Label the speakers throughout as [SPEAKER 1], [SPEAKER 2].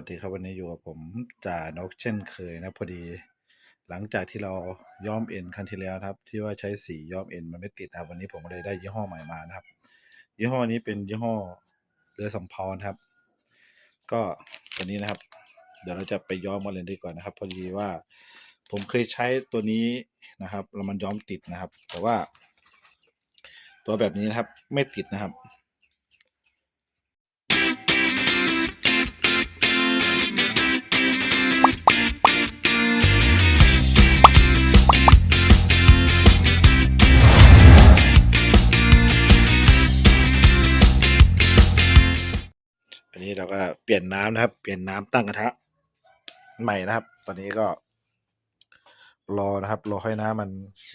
[SPEAKER 1] วัสดีครับวันนี้อยู่กับผมจ่านกเช่นเคยนะพอดี หลังจากที่เราย้อมเอ็นครั้งที่แล้วครับ ที่ว่าใช้สีย้อมเอ็นมันไม่ติดนะวันนี้ผมเลยได้ยี่ห้อใหม่มานะครับ ยี่ห้อนี้เป็นยี่ห้อเรือสำเภานครับ ก็ตัวนี้นะครับ เดี๋ยวเราจะไปย้อมกันเลยดีกว่านะครับ พอดีว่าผมเคยใช้ตัวนี้นะครับแล้วมันย้อมติดนะครับ แต่ว่า ตัวแบบนี้นะครับ ไม่ติดนะครับ อันนี้เราก็เปลี่ยนน้ำนะครับ เปลี่ยนน้ำตั้งกระทะใหม่นะครับ ตอนนี้ก็ รอนะครับ รอให้น้ำมัน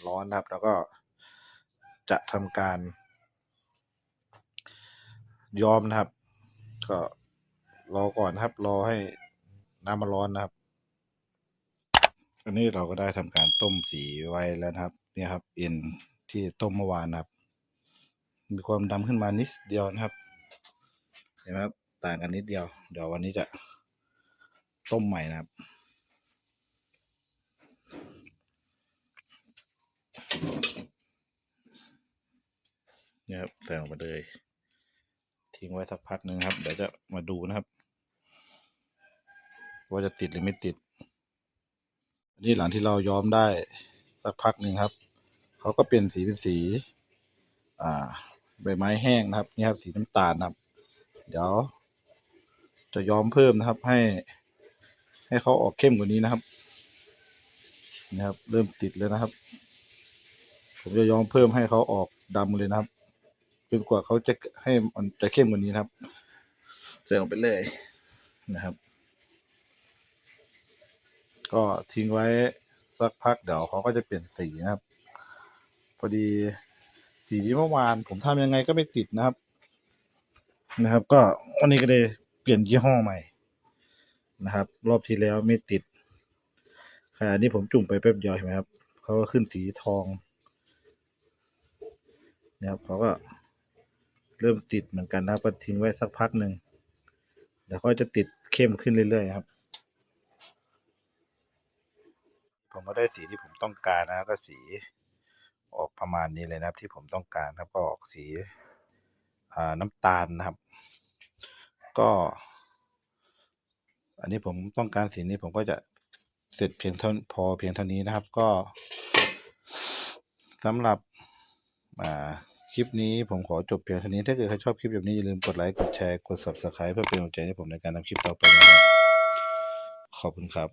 [SPEAKER 1] ร้อนนะครับ แล้วก็จะทำการย้อมนะครับ ก็รอก่อนนะครับ รอให้น้ำมันร้อนนะครับ อันนี้เราก็ได้ทำการต้มสีไว้แล้วนะครับ เนี่ยครับเอ็นที่ต้มเมื่อวานนะครับ มีความดำขึ้นมานิดเดียวนะครับ เห็นไหมครับ ต่างกันนิดเดียว เดี๋ยววันนี้จะต้มใหม่นะครับ นี่ครับใส่ลงไปเลย ทิ้งไว้สักพักหนึ่งครับ เดี๋ยวจะมาดูนะครับ ว่าจะติดหรือไม่ติด อันนี้หลังที่เราย้อมได้สักพักหนึ่งครับ เขาก็เปลี่ยนสีเป็นสี อ่าใบไม้แห้งนะครับ นี่ครับสีน้ำตาลนะครับ เดี๋ยว จะย้อมเพิ่มนะครับ ให้ ให้เขาออกเข้มกว่านี้นะครับนะครับ เริ่มติดแล้วนะครับ ผมจะย้อมเพิ่มให้เขาออกดำเลยนะครับจนกว่าเขาจะให้มันจะเข้มกว่านี้นะครับใส่ลงไปเลยนะครับ ก็ทิ้งไว้สักพักเดี๋ยวเขาก็จะเปลี่ยนสีนะครับ พอดีสีเมื่อวาน ผมทำยังไงก็ไม่ติดนะครับ นะครับ ก็วันนี้ก็เลย เปลี่ยนยี่ห้อใหม่นะครับ รอบที่แล้วไม่ติดขณะนี้ผมจุ่มไปแป๊บเดียวเห็นไหมครับเขาก็ขึ้นสีทองนะครับเขาก็เริ่มติดเหมือนกันนะครับก็ทิ้งไว้สักพักหนึ่งเดี๋ยวเขาจะติดเข้มขึ้นเรื่อยๆครับ ผมก็ได้สีที่ผมต้องการนะก็สีออกประมาณนี้เลยนะครับที่ผมต้องการครับก็ออกสีน้ำตาลนะครับ ก็ อันนี้ผมต้องการสีนี้ผมก็จะเสร็จเพียงเท่าพอเพียงเท่านี้นะครับก็สำหรับคลิปนี้ผมขอจบเพียงเท่านี้ ถ้าเกิดใครชอบคลิปแบบนี้อย่าลืมกดไลค์ กดแชร์ กด subscribe เพื่อเป็นกำลังใจให้ผมในการทำคลิปต่อไปนะครับ ขอบคุณครับ